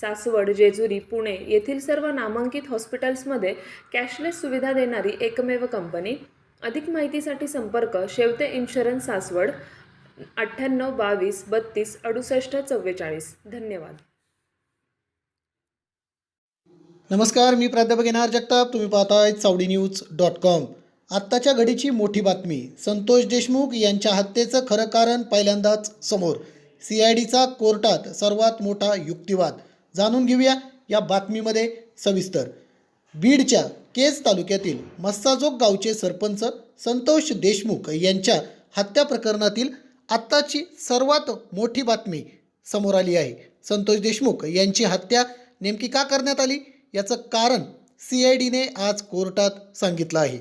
सासवड जेजुरी पुणे येथील सर्व नामांकित हॉस्पिटल्समध्ये कॅशलेस सुविधा देणारी एकमेव कंपनी. अधिक माहितीसाठी संपर्क शेवते इन्शुरन्स सासवड अठ्ठ्याण्णव बावीस बत्तीस अडुसष्ट चव्वेचाळीस. धन्यवाद. नमस्कार मी प्राध्यापक एन जगताप. तुम्ही पाहताय चावडी न्यूज डॉट कॉम. आत्ताच्या घडीची मोठी बातमी. संतोष देशमुख यांच्या हत्येचं खरं कारण पहिल्यांदाच समोर. सी आय डीचा कोर्टात सर्वात मोठा युक्तिवाद. जाणून घेऊया या बातमीमध्ये सविस्तर. बीडच्या केज तालुक्यातील मस्साजोग गावचे सरपंच संतोष देशमुख यांच्या हत्या प्रकरणातील आत्ताची सर्वात मोठी बातमी समोर आली आहे. संतोष देशमुख यांची हत्या नेमकी का करण्यात आली? याचं कारण सी आय डीने आज कोर्टात सांगितलं आहे.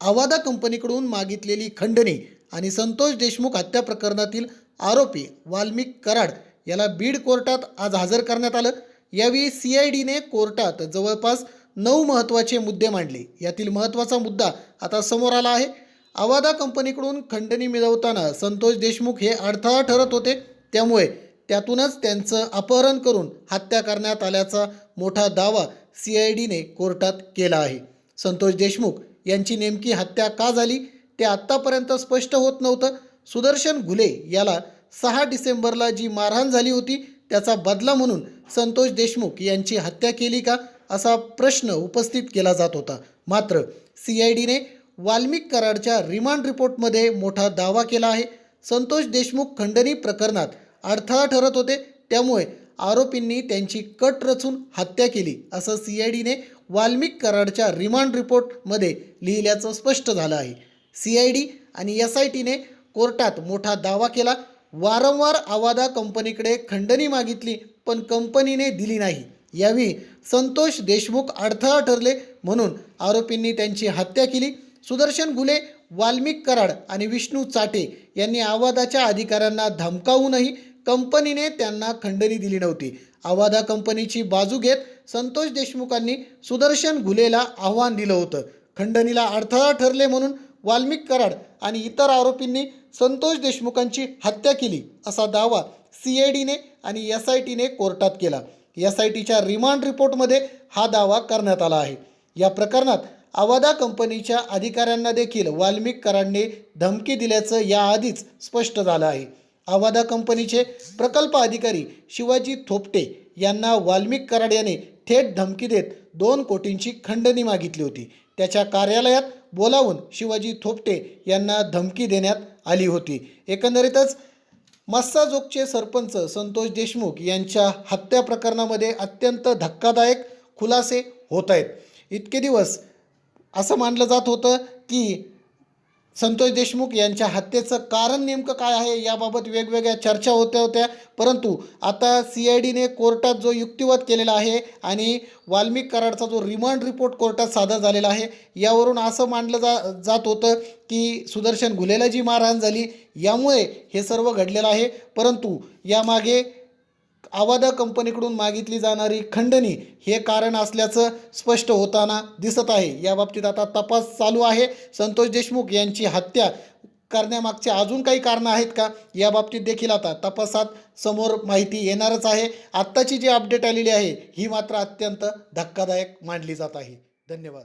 आवादा कंपनीकडून मागितलेली खंडणी आणि संतोष देशमुख हत्या प्रकरणातील आरोपी वाल्मिक कराड याला बीड कोर्टात आज हजर करण्यात आलं. यावेळी सी आय डीने कोर्टात जवळपास नऊ महत्त्वाचे मुद्दे मांडले. यातील महत्त्वाचा मुद्दा आता समोर आला आहे. आवादा कंपनीकडून खंडणी मिळवताना संतोष देशमुख हे अडथळा ठरत होते. त्यामुळे त्यातूनच त्यांचं अपहरण करून हत्या करण्यात आल्याचा मोठा दावा सी आय डीने कोर्टात केला आहे. संतोष देशमुख यांची नेमकी हत्या का झाली ते आत्तापर्यंत स्पष्ट होत नव्हतं. सुदर्शन घुले याला सहा डिसेंबरला जी मारहाण झाली होती त्याचा बदला म्हणून संतोष देशमुख यांची हत्या केली का असा प्रश्न उपस्थित केला जात होता. मात्र सी आय डीने वाल्मिक कराडच्या रिमांड रिपोर्टमध्ये मोठा दावा केला आहे. संतोष देशमुख खंडणी प्रकरणात अडथळा ठरत होते. त्यामुळे आरोपींनी त्यांची कट रचून हत्या केली असं सी आय डीने वाल्मिक कराडच्या रिमांड रिपोर्टमध्ये लिहिल्याचं स्पष्ट झालं आहे. सी आय डी आणि एस आय टीने कोर्टात मोठा दावा केला. वारंवार आवादा कंपनीकडे खंडणी मागितली पण कंपनीने दिली नाही. यावेळी संतोष देशमुख अडथळा ठरले म्हणून आरोपींनी त्यांची हत्या केली. सुदर्शन गुले वाल्मिक कराड आणि विष्णू चाटे यांनी आवादाच्या अधिकाऱ्यांना धमकावूनही कंपनीने त्यांना खंडणी दिली नव्हती. आवादा कंपनीची बाजू घेत संतोष देशमुखांनी सुदर्शन गुलेला आव्हान दिलं होतं. खंडणीला अडथळा ठरले म्हणून वाल्मिक कराड आणि इतर आरोपींनी संतोष देशमुखांची हत्या केली असा दावा सी आय डीने आणि एस आय टीने कोर्टात केला. एस आय टीच्या रिमांड रिपोर्टमध्ये हा दावा करण्यात आला आहे. या प्रकरणात आवादा कंपनीच्या अधिकाऱ्यांना देखील वाल्मिक कराडने धमकी दिल्याचं याआधीच स्पष्ट झालं आहे. आवादा कंपनीचे प्रकल्प अधिकारी शिवाजी थोपटे यांना वाल्मिक कराड याने थेट धमकी देत दोन कोटींची खंडणी मागितली होती. त्याच्या कार्यालयात बोलावून शिवाजी थोपटे यांना धमकी देण्यात आली होती. एकंदरीतच मस्साजोगचे सरपंच संतोष देशमुख यांच्या हत्या प्रकरणामध्ये अत्यंत धक्कादायक खुलासे होत आहेत. इतके दिवस असं मानलं जात होतं की संतोष देशमुख यांच्या हत्येचं कारण नेमकं काय आहे याबाबत वेगवेगळ्या चर्चा होत्या होत्या. परंतु आता सी आय डीने कोर्टात जो युक्तिवाद केलेला आहे आणि वाल्मिक कराडचा जो रिमांड रिपोर्ट कोर्टात सादर झालेला आहे यावरून असं मानलं जा जात होतं की सुदर्शन घुलेला जी मारहाण झाली. यामुळे हे सर्व घडलेलं आहे. परंतु यामागे आवादा कंपनीकडून मागितली जाणारी खंडणी हे कारण असल्याचं स्पष्ट होताना दिसत आहे. याबाबतीत आता तपास चालू आहे. संतोष देशमुख यांची हत्या करण्यामागचे अजून काही कारणं आहेत का? याबाबतीत देखील आता तपासात समोर माहिती येणारच आहे. आत्ताची जी अपडेट आलेली आहे ही मात्र अत्यंत धक्कादायक मानली जात आहे. धन्यवाद.